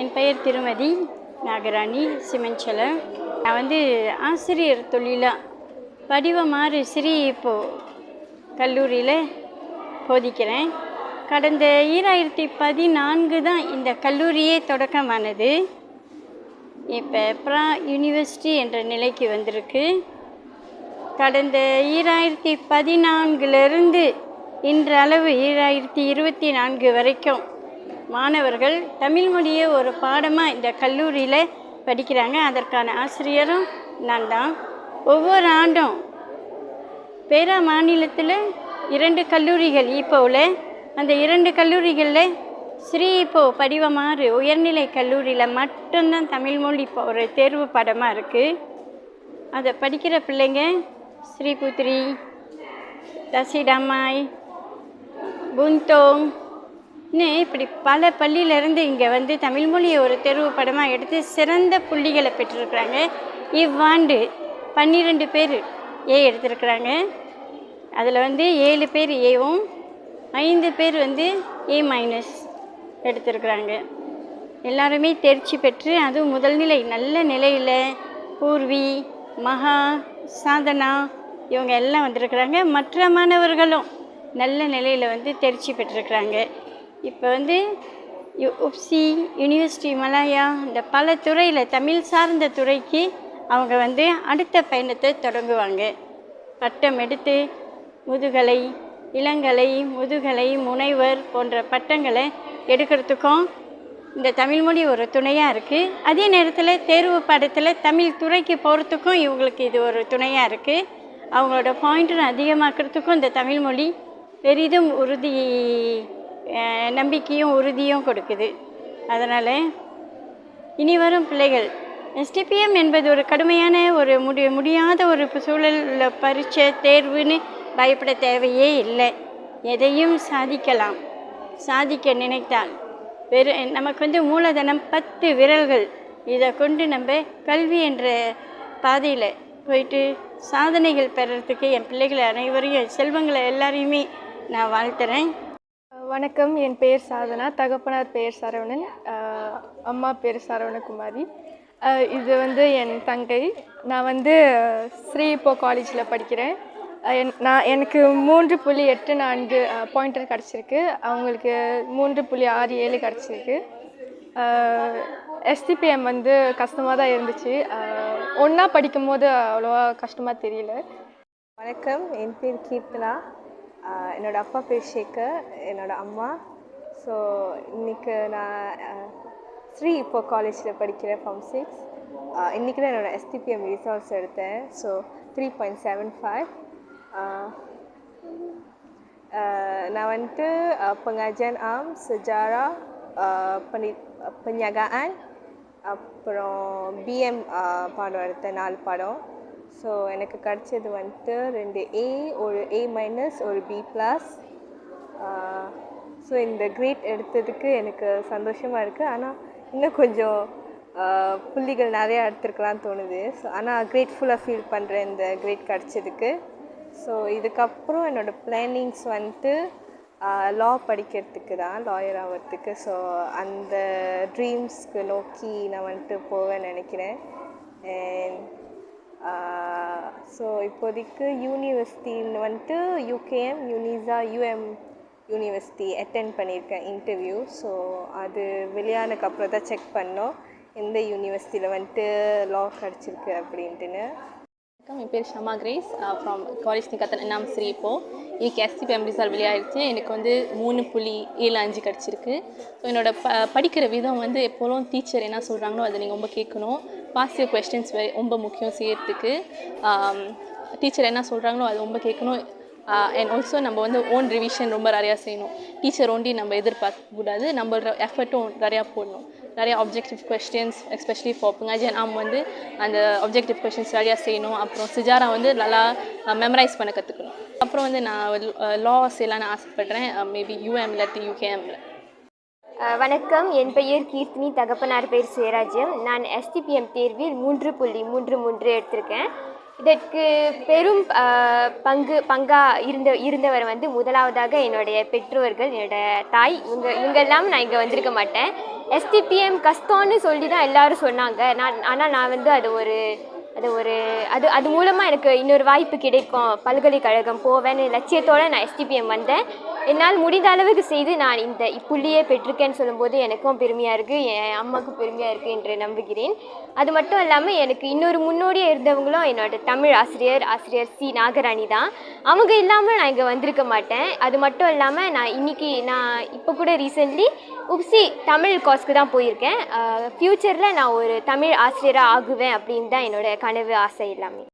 என் பெயர் திருமதி நாகராணி சிமஞ்சலம். நான் வந்து ஆசிரியர் தொழிலாக வடிவமாறு ஸ்ரீ இப்போ கல்லூரியில் போதிக்கிறேன். கடந்த ஈராயிரத்தி பதினான்கு தான் இந்த கல்லூரியே தொடக்கமானது. இப்போ ப்ரா யூனிவர்சிட்டி என்ற நிலைக்கு வந்திருக்கு. கடந்த ஈராயிரத்தி பதினான்கிலிருந்து இன்றளவு ஈராயிரத்தி இருபத்தி நான்கு வரைக்கும் மாணவர்கள் தமிழ் மொழியை ஒரு பாடமாக இந்த கல்லூரியில் படிக்கிறாங்க. அதற்கான ஆசிரியரும் நான் தான் ஒவ்வொரு ஆண்டும் பேரா மாநிலத்தில் இரண்டு கல்லூரிகள் இப்போவில் அந்த இரண்டு கல்லூரிகளில் ஸ்ரீ இப்போ படிவமாறு உயர்நிலை கல்லூரியில் மட்டும்தான் தமிழ்மொழி இப்போ ஒரு தேர்வு பாடமாக இருக்குது அதை படிக்கிற பிள்ளைங்க ஸ்ரீபுத்ரி ரசிடம்மாய் புந்தோங் இன்னும் இப்படி பல பள்ளியிலேருந்து இங்கே வந்து தமிழ் மொழியை ஒரு தேர்வு படமாக எடுத்து சிறந்த புள்ளிகளை பெற்றிருக்கிறாங்க. இவ்வாண்டு பன்னிரெண்டு பேர் ஏ எடுத்திருக்கிறாங்க. அதில் வந்து ஏழு பேர் ஏவும் ஐந்து பேர் வந்து ஏ மைனஸ் எடுத்திருக்கிறாங்க. எல்லாருமே தேர்ச்சி பெற்று அதுவும் முதல் நிலை நல்ல நிலையில் பூர்வி மகா சாதனா இவங்க எல்லாம் வந்திருக்கிறாங்க. மற்ற மாணவர்களும் நல்ல நிலையில் வந்து தேர்ச்சி பெற்றிருக்கிறாங்க. இப்போ வந்து யு உப்சி யூனிவர்சிட்டி மலாயா இந்த பல துறையில் தமிழ் சார்ந்த துறைக்கு அவங்க வந்து அடுத்த பயணத்தை தொடங்குவாங்க. பட்டம் எடுத்து முதுகலை இளங்கலை முதுகலை முனைவர் போன்ற பட்டங்களை எடுக்கிறதுக்கும் இந்த தமிழ்மொழி ஒரு துணையாக இருக்குது அதே நேரத்தில் தேர்வு பாடத்தில் தமிழ் துறைக்கு போகிறதுக்கும் இவங்களுக்கு இது ஒரு துணையாக இருக்குது அவங்களோட பாயிண்ட்டும் அதிகமாக்கிறதுக்கும் இந்த தமிழ்மொழி பெரிதும் உறுதி நம்பிக்கையும் உறுதியும் கொடுக்குது. அதனால் இனி வரும் பிள்ளைகள். எஸ்டிபிஎம் என்பது ஒரு கடுமையான ஒரு முடி முடியாத ஒரு சூழலில் பரீட்சை தேர்வுன்னு பயப்பட தேவையே இல்லை. எதையும் சாதிக்கலாம். சாதிக்க நினைத்தால். வெறு நமக்கு வந்து மூலதனம் பத்து விரல்கள். இதை கொண்டு நம்ம கல்வி என்ற பாதையில் போயிட்டு சாதனைகள் பெறத்துக்கு என் பிள்ளைகளை அனைவரையும் செல்வங்களை எல்லாரையுமே நான் வாழ்த்துறேன். வணக்கம். என் பெயர் சாதனா. தகப்பனார் பெயர் சரவணன். அம்மா பேர் சரவணகுமாரி. இது வந்து என் தங்கை. நான் வந்து ஸ்ரீ இப்போ காலேஜில் படிக்கிறேன். என் நான் எனக்கு மூன்று புள்ளி எட்டு நான்கு பாயிண்டர் கிடச்சிருக்கு. அவங்களுக்கு மூன்று புள்ளி ஆறு ஏழு கிடச்சிருக்கு. எஸ்டிபிஎம் வந்து கஷ்டமாக தான் இருந்துச்சு. ஒன்றா படிக்கும்போது அவ்வளோவா கஷ்டமாக தெரியல. வணக்கம். என் பேர் கீர்த்தனா. ஆஹ் என்னோட அப்பா பேர் சேகர் என்னோட அம்மா. ஸோ இன்னைக்கு நான் ஆஹ், ஸ்ரீ இப்போ காலேஜில் படிக்கிறேன் ஃபார்ம் சிக்ஸ் இன்றைக்கி தான் என்னோட எஸ்டிபிஎம் ரிசல்ட்ஸ் எடுத்தேன். So three point seven five நான் வந்துட்டு ஆஹ், pengajian am sejarah ஆஹ், peni penyagaan அப்புறம் பிஎம் பாடம் எடுத்தேன் நாலு பாடம். ஸோ எனக்கு கிடச்சது வந்துட்டு ரெண்டு ஏ ஒரு ஏ மைனஸ் ஒரு பி ப்ளஸ் ஸோ இந்த கிரேட் எடுத்ததுக்கு எனக்கு சந்தோஷமாக இருக்குது ஆனால் இன்னும் கொஞ்சம் புள்ளிகள் நிறையா எடுத்துருக்கலாம்னு தோணுது. ஸோ ஆனால் கிரேட்ஃபுல்லாக ஃபீல் பண்ணுறேன் இந்த கிரேட் கிடச்சதுக்கு. ஸோ இதுக்கப்புறம் என்னோடய பிளானிங்ஸ் வந்துட்டு லா படிக்கிறதுக்கு தான் லாயர் ஆகிறதுக்கு ஸோ அந்த ட்ரீம்ஸ்க்கு நோக்கி நான் வந்துட்டு போவேன்னு நினைக்கிறேன். அண்ட் ஸோ இப்போதைக்கு யூனிவர்சிட்டின்னு வந்துட்டு UKM UniSZA UM university attend பண்ணியிருக்கேன் இன்டர்வியூ ஸோ அது வெளியானதுக்கு அப்புறம் தான் செக் பண்ணோம். எந்த யூனிவர்சிட்டியில் வந்துட்டு லா கிடச்சிருக்கு அப்படின்ட்டுன்னு. என் பேர் ஷமா கிரேஸ். ஃப்ரம் காலேஜ் நிகத்தன் என்னாம் ஸ்ரீ இப்போ. இன்னைக்கு எஸ்டிபிஎம் ரிசல்ட் வெளியாகிடுச்சு எனக்கு வந்து மூணு புள்ளி ஏழு அஞ்சு கிடச்சிருக்கு. ஸோ என்னோட ப படிக்கிற விதம் வந்து எப்போதும் டீச்சர் என்ன சொல்கிறாங்களோ அதை நீங்கள் ரொம்ப கேட்கணும். பாசிட்டிவ் கொஸ்டின்ஸ் ரொம்ப முக்கியம் செய்யறதுக்கு. டீச்சர் என்ன சொல்கிறாங்களோ அது ரொம்ப கேட்கணும். அண்ட் ஆல்சோ நம்ம வந்து ஓன் ரிவிஷன் ரொம்ப நிறையா செய்யணும். டீச்சர் ஒண்டி நம்ம எதிர்பார்க்க கூடாது. நம்ம எஃபர்ட்டும் நிறையா போடணும். நிறைய ஆப்ஜெக்டிவ் கொஸ்டின்ஸ் எஸ்பெஷலி ஃபார் புங்காஜன் ஆம் வந்து அந்த ஆப்ஜெக்டிவ் கொஸ்டின்ஸ் நிறையா செய்யணும். அப்புறம் சிஜாரா வந்து நல்லா மெமரைஸ் பண்ண கற்றுக்கணும் அப்புறம் வந்து நான் லா செய்யலான்னு ஆசைப்பட்றேன் மேபி யூஎம் இல்லாட்டி யூகேஎம்ல வணக்கம். என் பெயர் கீர்த்தினி. தகப்பனார் பெயர் சுயராஜ்யம். நான் எஸ்டிபிஎம் தேர்வில் மூன்று புள்ளி மூன்று மூன்று எடுத்திருக்கேன். இதற்கு பெரும் பங்கு பங்காக இருந்த இருந்தவர் வந்து முதலாவதாக என்னுடைய பெற்றோர்கள் என்னோட தாய். இவங்க இவங்கெல்லாம் நான் இங்கே வந்திருக்க மாட்டேன். எஸ்டிபிஎம் கஷ்டம்னு சொல்லி தான் எல்லாரும் சொன்னாங்க. நான் ஆனால் நான் வந்து அது ஒரு அது ஒரு அது அது மூலமாக எனக்கு இன்னொரு வாய்ப்பு கிடைக்கும். பல்கலைக்கழகம் போவேன்னு லட்சியத்தோடு நான் எஸ்டிபிஎம் வந்தேன். என்னால் முடிந்த அளவுக்கு செய்து நான் இந்த புள்ளியை பெற்றிருக்கேன்னு சொல்லும்போது எனக்கும் பெருமையாக இருக்குது என் அம்மாவுக்கும் பெருமையாக இருக்குது என்று நம்புகிறேன். அது மட்டும் இல்லாமல் எனக்கு இன்னொரு முன்னோடியாக இருந்தவங்களும் என்னோட தமிழ் ஆசிரியர் ஆசிரியர் சி நாகராணி தான். அவங்க இல்லாமல் நான் இங்கே வந்திருக்க மாட்டேன். அது மட்டும் இல்லாமல் நான் இன்னைக்கு நான் இப்போ கூட ரீசெண்ட்லி உப்சி தமிழ் கோர்ஸ்க்கு தான் போயிருக்கேன். ஃப்யூச்சரில் நான் ஒரு தமிழ் ஆசிரியராக ஆகுவேன் அப்படின்னு தான் என்னோட கனவு ஆசை எல்லாமே.